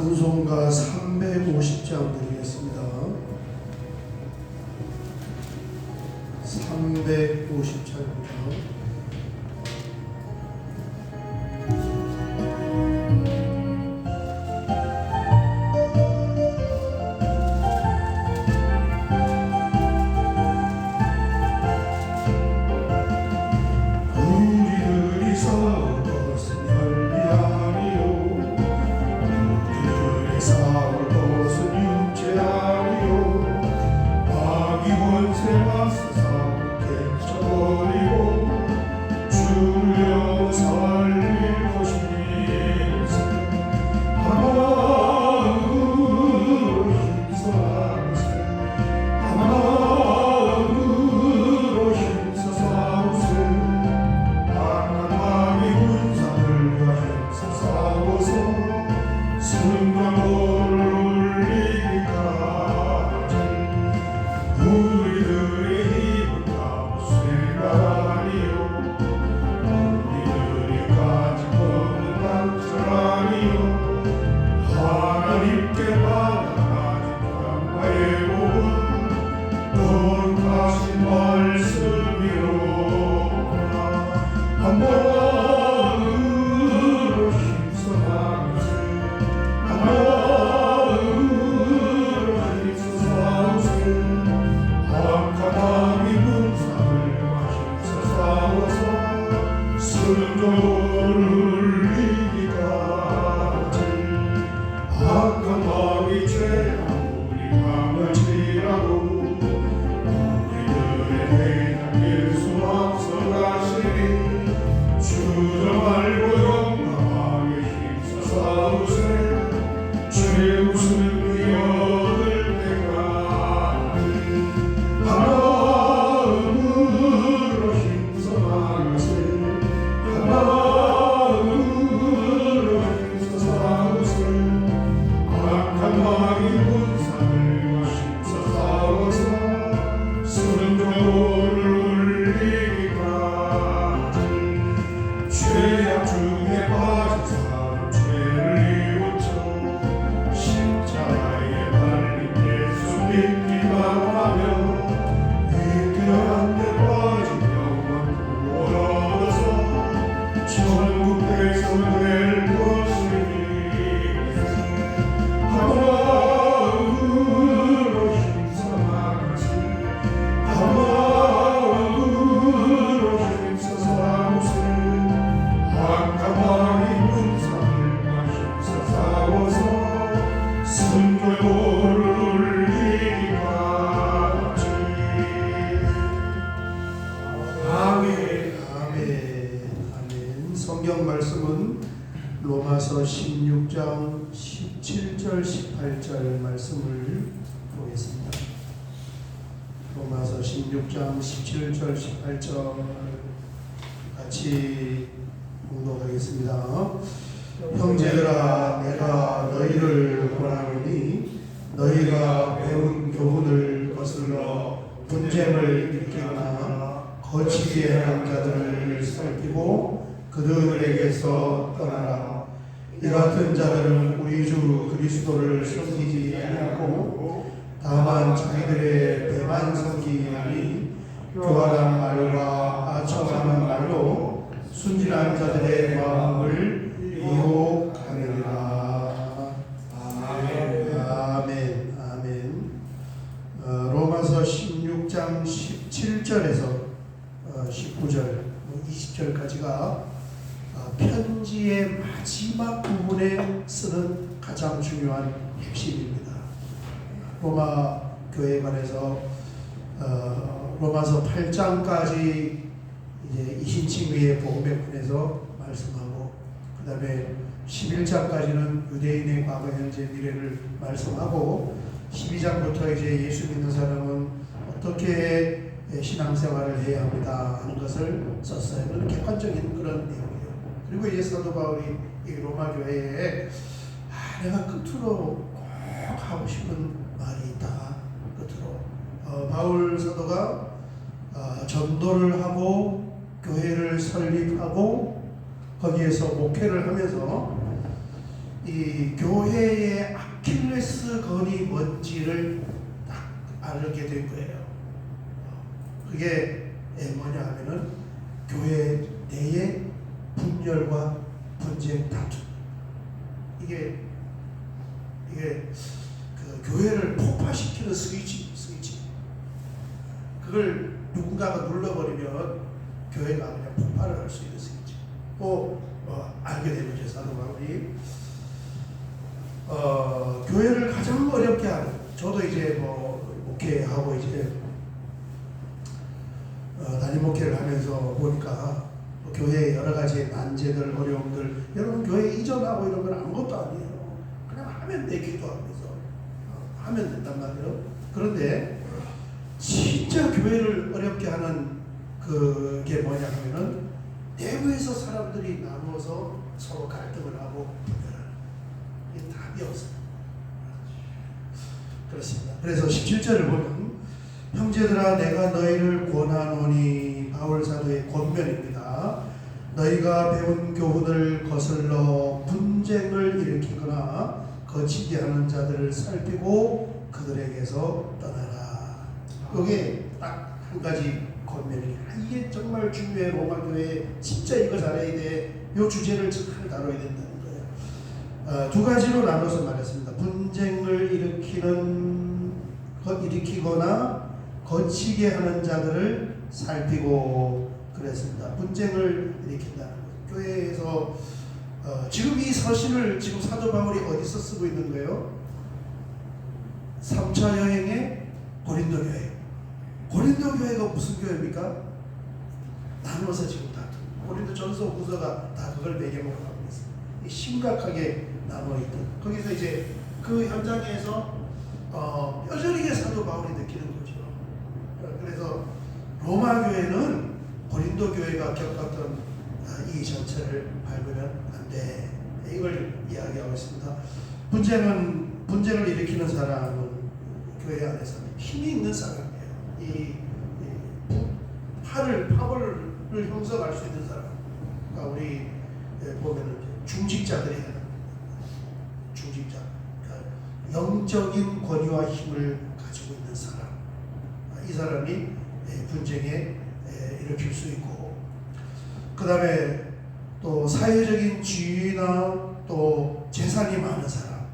찬송가 350장 드리 성경 말씀은 로마서 16장 17절 18절 말씀을 보겠습니다. 로마서 16장 17절 18절 같이 공독하겠습니다. 형제들아 내가 너희를 권하노니 너희가 배운 교훈을 거슬러 분쟁을 일으키거나 거치게 하는 자들을 살피고 그들에게서 떠나라. 이 같은 자들은 우리 주 그리스도를 섬기지 아니하고 다만 자기들의 배만 섬기니 교활한 말과 아첨하는 말로 순진한 자들의 마음을 유혹하느니라 아멘 아멘 아멘 어, 로마서 16장 17절에서 어, 19절 20절까지가 어, 편지의 마지막 부분에 쓰는 가장 중요한 핵심입니다. 로마 교회에 관해서 어, 로마서 8장까지 이제 이신칭의의 복음에 관해서 말씀하고 그 다음에 11장까지는 유대인의 과거, 현재, 미래를 말씀하고 12장부터 이제 예수 믿는 사람은 어떻게 신앙생활을 해야 합니다 하는 것을 썼어요. 그런 객관적인 그런 내용이에요. 그리고 이제 사도 바울이 이 로마 교회에 아, 내가 끝으로 꼭 하고 싶은 말이 있다. 끝으로 어, 바울 사도가 어, 전도를 하고 교회를 설립하고 거기에서 목회를 하면서 이이 교회의 아킬레스 건이 뭔지를 딱 알게 된 거예요. 그게 뭐냐 하면은 교회 내의 분열과 분쟁 다툼. 이게 이게 그 교회를 폭파시키는 스위치, 스위치. 그걸 누군가가 눌러버리면 교회가 그냥 폭발을 할 수 있는 스위치. 또 어, 알게 된 거죠 사도 바울이. 어, 교회를 가장 어렵게 하는 저도 이제 뭐 목회하고 이제 어, 담임 목회를 하면서 보니까 뭐 교회의 여러 가지 난제들 어려움들 여러분 교회 이전하고 이런 건 아무것도 아니에요 하면 돼 기도하면서 어, 하면 된단 말이에요 그런데 진짜 교회를 어렵게 하는 그게 뭐냐 하면은 내부에서 사람들이 나누어서 서로 갈등을 하고 이게 답이 없어요. 그렇습니다. 그래서 17절을 보면 형제들아 내가 너희를 권하노니 바울 사도의 권면입니다. 너희가 배운 교훈을 거슬러 분쟁을 일으키거나 거치게 하는 자들을 살피고 그들에게서 떠나라. 이게 딱한 가지 권면이 아, 이게 정말 중요해 로마 교회 진짜 이거 잘해야 돼. 이 주제를 잘 다뤄야 된다는 거예요. 어, 두 가지로 나눠서 말했습니다. 분쟁을 일으키는 거, 일으키거나 거치게 하는 자들을 살피고 그랬습니다. 분쟁을 일으킨다는 거. 교회에서 어, 지금 이 서신을 지금 사도 바울이 어디서 쓰고 있는 거예요? 3차 여행의 고린도 교회. 고린도 교회가 무슨 교회입니까? 나눠서 지금 다투. 고린도 전서 후서가 다 그걸 배경으로 하고 있어요. 이 심각하게 나눠 있던. 거기서 이제 그 현장에서 어, 뼈저리게 사도 바울이 느끼는 거죠. 어, 그래서 로마 교회는 고린도 교회가 겪었던 아, 이 전체를 밟으면 안 돼. 이걸 이야기하고 있습니다. 분쟁은 분쟁을 일으키는 사람은 교회 안에서 힘이 있는 사람이에요. 이, 팔을 파벌을 형성할 수 있는 사람. 그러니까 우리 예, 보면은 중직자들이 중직자. 그러니까 영적인 권위와 힘을 가지고 있는 사람. 아, 이 사람이 예, 분쟁에 예, 일으킬 수 있고, 그 다음에 또 사회적인 지위나 또 재산이 많은 사람.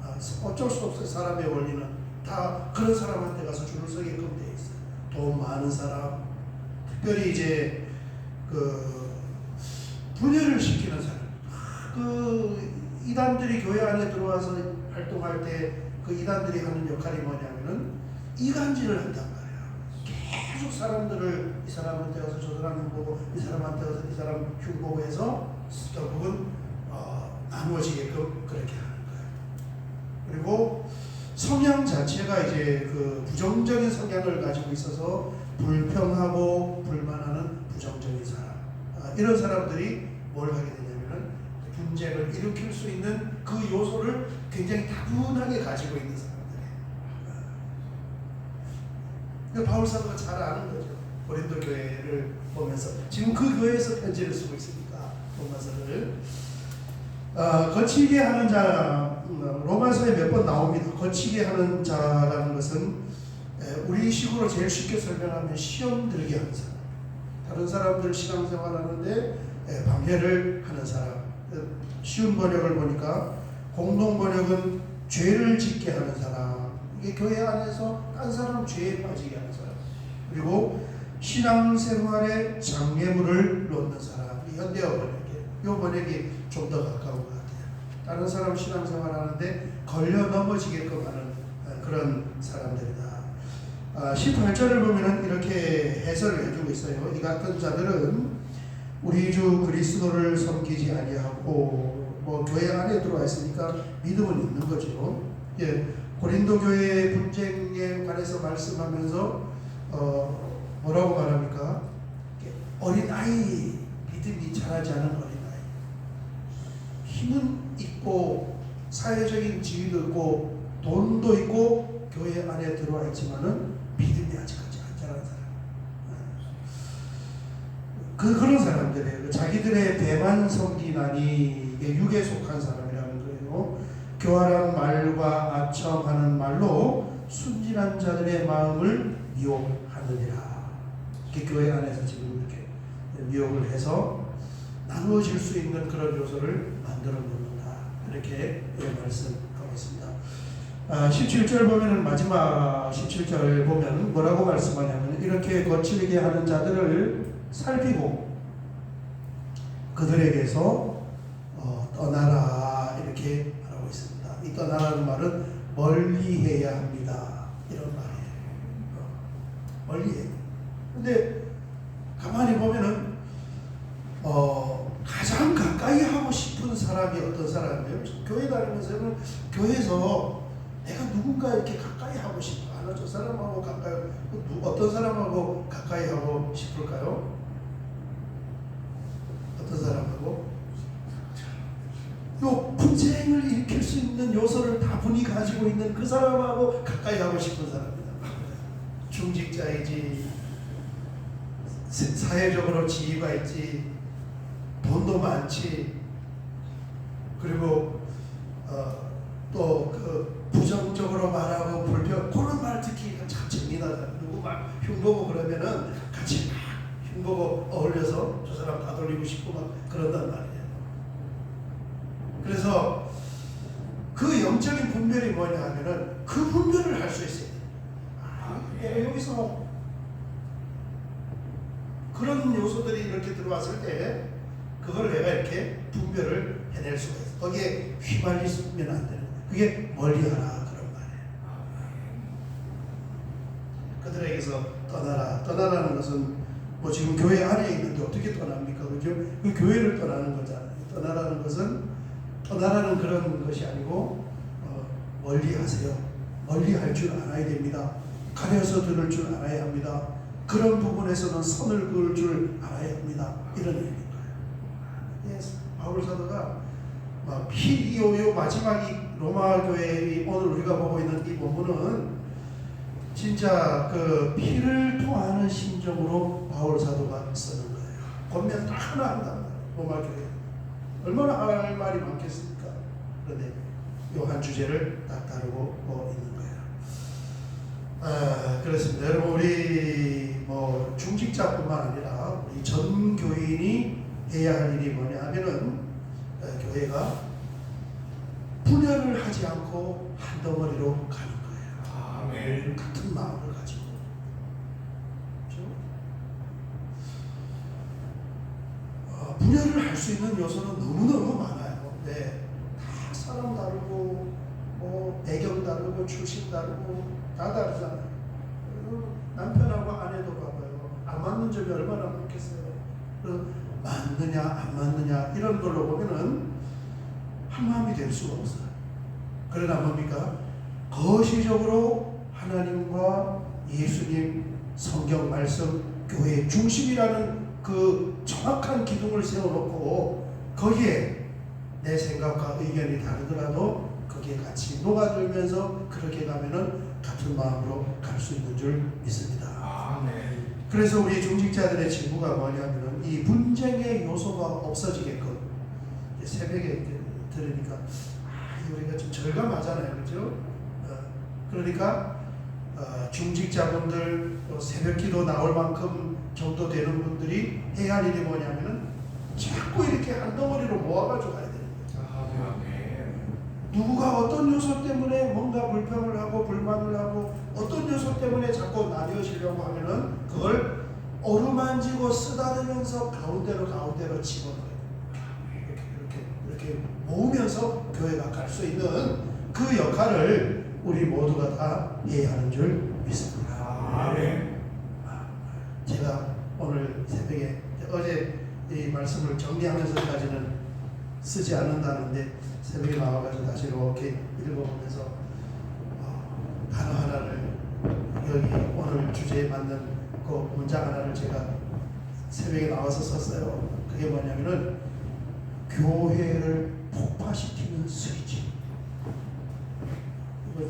아, 어쩔 수 없어요. 사람의 원리는 다 그런 사람한테 가서 줄을 서게끔 돼 있어요. 돈 많은 사람, 특별히 이제 그 분열을 시키는 사람. 아, 그 이단들이 교회 안에 들어와서 활동할 때 그 이단들이 하는 역할이 뭐냐면은 이간질을 말이야. 계속 사람들을 이 사람한테 가서 저 사람 흉보고 이 사람한테 가서 이 사람 흉 보고 해서 결국은 어, 나누어지게끔 그렇게 하는 거예요. 그리고 성향 자체가 이제 그 부정적인 성향을 가지고 있어서 불평하고 불만하는 부정적인 사람 아, 이런 사람들이 뭘 하게 되냐면은 분쟁을 일으킬 수 있는 그 요소를 굉장히 다분하게 가지고 있는 사람 아. 바울 사도가 잘 아는 거죠. 고린도 교회를 보면서 지금 그 교회에서 편지를 쓰고 있으니까 로마서를 어, 거치게 하는 자 음, 로마서에 몇 번 나옵니다. 거치게 하는 자라는 것은 에, 우리 식으로 제일 쉽게 설명하면 시험 들게 하는 사람. 다른 사람들 신앙생활 하는데 에, 방해를 하는 사람. 어, 쉬운 번역을 보니까 공동 번역은 죄를 짓게 하는 사람. 이게 교회 안에서 딴 사람 죄에 빠지게 하는 사람. 그리고 신앙생활에 장애물을 놓는 사람. 번역이에요. 이 번역이 좀더 가까운 것 같아요. 다른 사람 신앙생활 하는데 걸려 넘어지게끔 하는 어, 그런 사람들이다. 아, 18절을 보면 이렇게 해설을 해주고 있어요. 이 같은 자들은 우리 주 그리스도를 섬기지 아니하고 뭐 교회 안에 들어와 있으니까 믿음은 있는 거죠. 예, 고린도 교회 분쟁에 관해서 말씀하면서 어, 뭐라고 말합니까? 어린 아이 믿음이 자라지 않은 어린 아이 힘은 있고 사회적인 지위도 있고 돈도 있고 교회 안에 들어와 있지만은 믿음이 아직까지 안 자란 사람. 그 그런 사람들이에요. 자기들의 배만 섬기나니 이게 육에 속한 사람이라는 거예요. 교활한 말과 아첨하는 말로 순진한 자들의 마음을 미혹하느니라. 이렇게 교회 안에서 지금 이렇게 미혹을 해서 나누어질 수 있는 그런 요소를 만들어 놓는다. 이렇게 예, 말씀하고 있습니다. 아, 17절 보면은 마지막 17절 보면 뭐라고 말씀하냐면 이렇게 거칠게 하는 자들을 살피고 그들에게서 어, 떠나라 이렇게 떠나라는 말은 멀리해야 합니다. 이런 말이에요. 어, 멀리해. 근데 가만히 보면은 어, 가장 가까이 하고 싶은 사람이 어떤 사람이에요? 교회 다니면서는 교회에서 내가 누군가 이렇게 가까이 하고 싶어. 아, 나저 사람하고 가까이, 누, 어떤 사람하고 가까이 하고 싶을까요? 어떤 사람하고? 요 분쟁을 일으킬 수 있는 요소를 다분히 가지고 있는 그 사람하고 가까이 하고 싶은 사람입니다. 중직자이지, 사- 사회적으로 지위가 있지, 돈도 많지, 그리고 어, 또그 부정적으로 말하고 불평 그런 말 듣기 참 재미나다. 누구 막 흉보고 그러면은 같이 막 흉보고 어울려서 저 사람 다 돌리고 싶고 막 그런단 말이에요. 그래서 그 영적인 분별이 뭐냐 하면은 그 분별을 할 수 있어요. 아, 내가 여기서 그런 요소들이 이렇게 들어왔을 때 그걸 내가 이렇게 분별을 해낼 수가 있어. 거기에 휘말리면 안 되는 거야. 그게 멀리하라 그런 말이에요. 그들에게서 떠나라. 떠나라는 것은 뭐 지금 교회 안에 있는데 어떻게 떠납니까? 그죠? 그 교회를 떠나는 거잖아요. 떠나라는 것은 떠나라는 그런 것이 아니고 어, 멀리 하세요. 멀리 할 줄 알아야 됩니다. 가려서 들을 줄 알아야 합니다. 그런 부분에서는 선을 그을 줄 알아야 합니다. 이런 얘기인 거예요. 예, 바울 사도가 막 피이요 마지막 이 로마 교회의 오늘 우리가 보고 있는 이 본문은 진짜 그 피를 토하는 심정으로 바울 사도가 쓰는 거예요. 권면 딱 하나 말이에요. 로마 교회. 얼마나 할 말이 많겠습니까? 그런데 요한 주제를 딱 다루고 뭐 있는 거예요. 아, 그렇습니다. 여러분 우리 뭐 중직자뿐만 아니라 우리 전 교인이 해야 할 일이 뭐냐 하면은 어, 교회가 분열을 하지 않고 한 덩어리로 가는 거예요. 아멘. 같은 마음을 가지고. 그렇죠? 어, 분열을 할 수 있는 요소는 너무너무 많아요. 네. 다 사람 다르고, 뭐, 배경 다르고, 출신 다르고, 다 다르잖아요. 남편하고 아내도 봐봐요. 안 맞는 점이 얼마나 많겠어요. 그 맞느냐, 안 맞느냐, 이런 걸로 보면은 한 마음이 될 수가 없어요. 그러나 뭡니까? 거시적으로 하나님과 예수님 성경 말씀 교회의 중심이라는 그 정확한 기둥을 세워놓고 거기에 내 생각과 의견이 다르더라도 거기에 같이 녹아들면서 그렇게 가면은 같은 마음으로 갈 수 있는 줄 믿습니다. 아멘. 그래서 우리 중직자들의 직무가 뭐냐면은 이 분쟁의 요소가 없어지게끔 새벽에 들으니까 아, 우리가 좀 절감하잖아요, 그렇죠? 어, 그러니까 어, 중직자분들 또 새벽기도 나올 만큼 정도 되는 분들이 해야 할 일이 뭐냐면은 자꾸 이렇게 한 덩어리로 모아가지고 가야 되는 거예요. 아멘. 누구가 어떤 요소 때문에 뭔가 불평을 하고 불만을 하고 어떤 요소 때문에 자꾸 나뉘어지려고 하면은 그걸 어루만지고 쓰다듬으면서 가운데로 가운데로 집어넣어요. 이렇게 이렇게 이렇게 모으면서 교회가 갈 수 있는 그 역할을 우리 모두가 다 해야 하는 줄 믿습니다. 아멘. 아, 제가 오늘 새벽에 어제 이 말씀을 정리하면서까지는 쓰지 않는다는데 새벽에 나와가지고 다시 이렇게 읽어보면서 어, 단어 하나를 여기 오늘 주제에 맞는 그 문장 하나를 제가 새벽에 나와서 썼어요. 그게 뭐냐면은 교회를 폭파시키는 스위치. 이거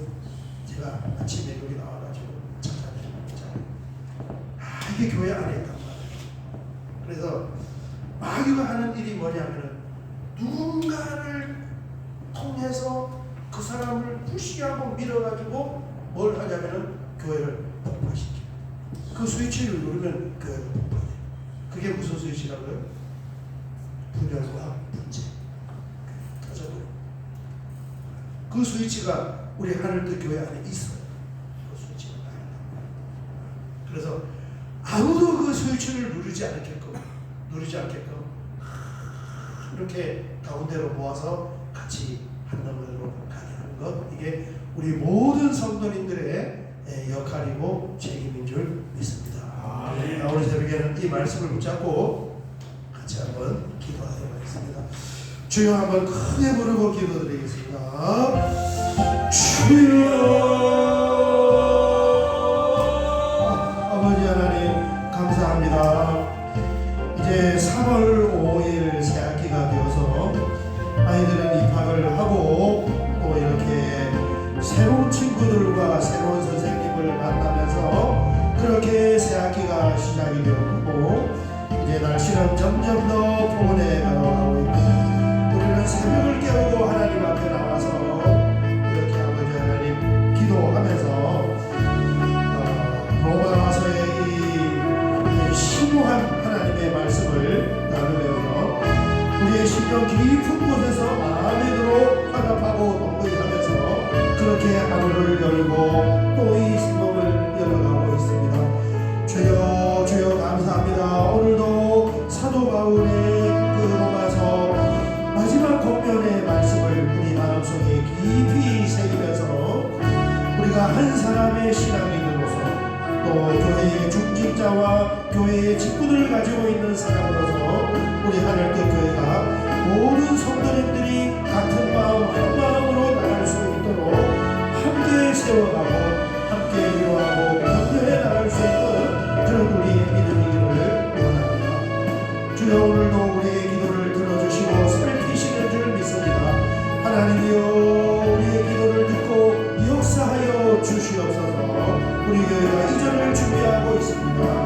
제가 아침에 여기 나와가지고 찾아내요. 아 이게 교회 안에 있단 말이에요. 그래서 마귀가 하는 일이 뭐냐면은 누군가를 통해서 그 사람을 푸시하고 밀어가지고 뭘 하냐면은 교회를 폭파시켜. 그 스위치를 누르면 교회가 폭파돼. 그게 무슨 스위치라고요? 분열과 분쟁. 그 스위치가 우리 하늘도 교회 안에 있어요. 그 스위치가 나요. 그래서 아무도 그 스위치를 누르지 않게끔 누르지 않게끔 이렇게 가운데로 모아서 같이 한나무로 가게 하는 것 이게 우리 모든 성도님들의 예, 역할이고 책임인 줄 믿습니다. 아, 우리 새벽에는 이 말씀을 붙잡고 같이 한번 기도하도록 하겠습니다. 주여 한번 크게 부르고 기도드리겠습니다. 주여 새로운 친구들과 새로운 선생님을 만나면서 그렇게 새 학기가 시작이 되었고 이제 날씨는 점점 더 포근해 가고 있고 우리는 새벽을 깨우고 하나님 앞에 나와서 이렇게 아버지 하나님 기도하면서 어, 로마서의 이 심오한 하나님의 말씀을 나누면서 우리의 심령 깊은 그렇게 하루를 열고 또 이 생명을 열어가고 있습니다. 주여 주여 감사합니다. 오늘도 사도 바울의 그 로마서 마지막 권면의 말씀을 우리 마음속에 깊이 새기면서 우리가 한 사람의 신앙인으로서 또 교회의 중직자와 교회의 직분을 가지고 있는 사람으로서 우리 하늘뜻 교회가 모든 성도님들이 같은 마음 한 마음으로 나갈 수 있도록 세워가고 함께 위로하고 격려해 나갈 수 있는 그런 우리의 믿음이기를 원합니다. 주여 오늘도 우리의 기도를 들어주시고 살피시는 줄 믿습니다. 하나님이여 우리의 기도를 듣고 역사하여 주시옵소서 우리 교회가 이전을 준비하고 있습니다.